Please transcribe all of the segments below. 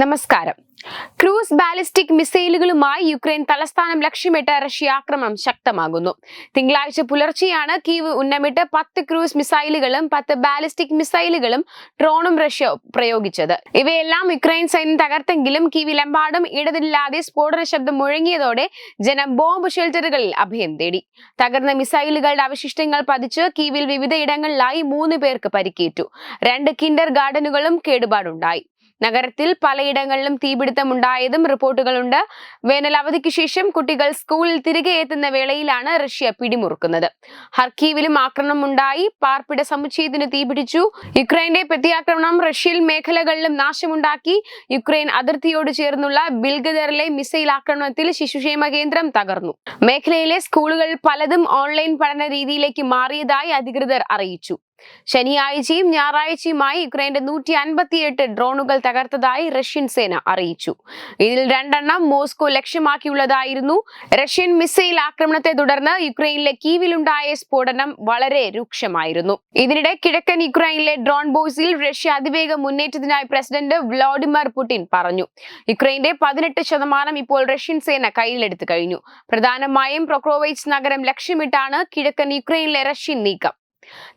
നമസ്കാരം. Cruise ballistic മിസൈലുകളുമായി Ukraine തലസ്ഥാനം ലക്ഷ്യമിട്ട് റഷ്യ ആക്രമണം ശക്തമാകുന്നു. തിങ്കളാഴ്ച പുലർച്ചെയാണ് കീവ് ഉന്നമിട്ട് പത്ത് ക്രൂസ് മിസൈലുകളും പത്ത് ബാലിസ്റ്റിക് മിസൈലുകളും ഡ്രോണും റഷ്യ പ്രയോഗിച്ചത്. ഇവയെല്ലാം യുക്രൈൻ സൈന്യം തകർത്തെങ്കിലും കീവിലെമ്പാടും ഇടതില്ലാതെ സ്ഫോടന ശബ്ദം മുഴങ്ങിയതോടെ ജനം ബോംബ് ഷെൽട്ടറുകളിൽ അഭയം തേടി. തകർന്ന മിസൈലുകളുടെ അവശിഷ്ടങ്ങൾ പതിച്ച് കീവിൽ വിവിധ ഇടങ്ങളിലായി മൂന്ന് പേർക്ക് പരിക്കേറ്റു. രണ്ട് കിൻഡർ ഗാർഡനുകളും കേടുപാടുണ്ടായി. നഗരത്തിൽ പലയിടങ്ങളിലും തീപിടുത്തമുണ്ടായതും റിപ്പോർട്ടുകളുണ്ട്. വേനൽ അവധിക്ക് ശേഷം കുട്ടികൾ സ്കൂളിൽ തിരികെ എത്തുന്ന വേളയിലാണ് റഷ്യ പിടിമുറുക്കുന്നത്. ഹർക്കീവിലും ആക്രമണം ഉണ്ടായി പാർപ്പിട സമുച്ചയത്തിന് തീപിടിച്ചു. യുക്രൈന്റെ പ്രത്യാക്രമണം റഷ്യൻ മേഖലകളിലും നാശമുണ്ടാക്കി. യുക്രൈൻ അതിർത്തിയോട് ചേർന്നുള്ള ബിൽഗദറിലെ മിസൈൽ ആക്രമണത്തിൽ ശിശുക്ഷേമ കേന്ദ്രം തകർന്നു. മേഖലയിലെ സ്കൂളുകൾ പലതും ഓൺലൈൻ പഠന രീതിയിലേക്ക് മാറിയതായി അധികൃതർ അറിയിച്ചു. ശനിയാഴ്ചയും ഞായറാഴ്ചയുമായി യുക്രൈന്റെ നൂറ്റി അൻപത്തിയെട്ട് ഡ്രോണുകൾ തകർത്തതായി റഷ്യൻ സേന അറിയിച്ചു. ഇതിൽ രണ്ടെണ്ണം മോസ്കോ ലക്ഷ്യമാക്കിയുള്ളതായിരുന്നു. റഷ്യൻ മിസൈൽ ആക്രമണത്തെ തുടർന്ന് യുക്രൈനിലെ കീവിലുണ്ടായ സ്ഫോടനം വളരെ രൂക്ഷമായിരുന്നു. ഇതിനിടെ കിഴക്കൻ യുക്രൈനിലെ ഡ്രോൺ ബോയ്സിൽ റഷ്യ അതിവേഗം മുന്നേറ്റത്തിനായി പ്രസിഡന്റ് വ്ളാഡിമിർ പുടിൻ പറഞ്ഞു. യുക്രൈന്റെ പതിനെട്ട് ശതമാനം ഇപ്പോൾ റഷ്യൻ സേന കയ്യിലെടുത്തു കഴിഞ്ഞു. പ്രധാനമായും പ്രൊക്രോവൈറ്റ്സ് നഗരം ലക്ഷ്യമിട്ടാണ് കിഴക്കൻ യുക്രൈനിലെ റഷ്യൻ നീക്കം.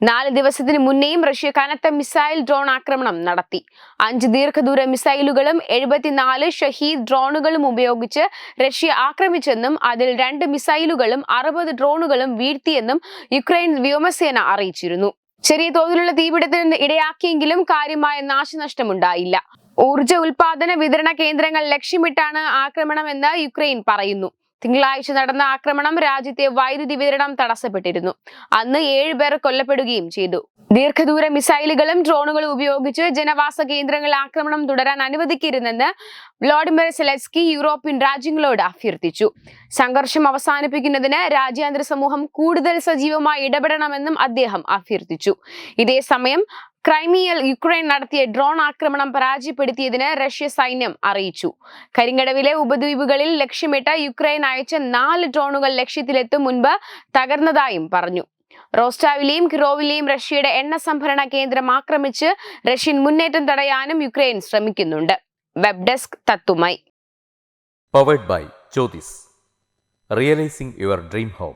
നാല് ദിവസത്തിന് മുന്നേയും റഷ്യ കനത്ത മിസൈൽ ഡ്രോൺ ആക്രമണം നടത്തി. അഞ്ച് ദീർഘദൂര മിസൈലുകളും എഴുപത്തിനാല് ഷഹീദ് ഡ്രോണുകളും ഉപയോഗിച്ച് റഷ്യ ആക്രമിച്ചെന്നും അതിൽ രണ്ട് മിസൈലുകളും അറുപത് ഡ്രോണുകളും വീഴ്ത്തിയെന്നും യുക്രൈൻ വ്യോമസേന അറിയിച്ചിരുന്നു. ചെറിയ തോതിലുള്ള തീപിടുത്തത്തിന് ഇടയാക്കിയെങ്കിലും കാര്യമായ നാശനഷ്ടമുണ്ടായില്ല. ഊർജ ഉൽപാദന വിതരണ കേന്ദ്രങ്ങൾ ലക്ഷ്യമിട്ടാണ് ആക്രമണമെന്ന് യുക്രൈൻ പറയുന്നു. തിങ്കളാഴ്ച നടന്ന ആക്രമണം രാജ്യത്തെ വൈദ്യുതി വിതരണം തടസ്സപ്പെട്ടിരുന്നു. അന്ന് ഏഴ് പേർ കൊല്ലപ്പെടുകയും ചെയ്തു. ദീർഘദൂര മിസൈലുകളും ഡ്രോണുകളും ഉപയോഗിച്ച് ജനവാസ കേന്ദ്രങ്ങളിൽ ആക്രമണം തുടരാൻ അനുവദിക്കരുതെന്ന് വ്ളാഡിമിർ സെലസ്കി യൂറോപ്യൻ രാജ്യങ്ങളോട് അഭ്യർത്ഥിച്ചു. സംഘർഷം അവസാനിപ്പിക്കുന്നതിന് രാജ്യാന്തര സമൂഹം കൂടുതൽ സജീവമായി ഇടപെടണമെന്നും അദ്ദേഹം അഭ്യർത്ഥിച്ചു. ഇതേസമയം ക്രൈമിയൽ യുക്രൈൻ നടത്തിയ ഡ്രോൺ ആക്രമണം പരാജയപ്പെടുത്തിയതിന് റഷ്യ സൈന്യം അറിയിച്ചു. കരിങ്കടവിലെ ഉപദ്വീപുകളിൽ ലക്ഷ്യമിട്ട് യുക്രൈൻ അയച്ച നാല് ഡ്രോണുകൾ ലക്ഷ്യത്തിലെത്തും മുൻപ് തകർന്നതായും പറഞ്ഞു. റോസ്റ്റാവിലെയും കിറോവിലെയും റഷ്യയുടെ എണ്ണ സംഭരണ കേന്ദ്രം ആക്രമിച്ച് റഷ്യൻ മുന്നേറ്റം തടയാനും യുക്രൈൻ ശ്രമിക്കുന്നുണ്ട്. Web desk തത്തുമായി powered by Jyothis realising your dream home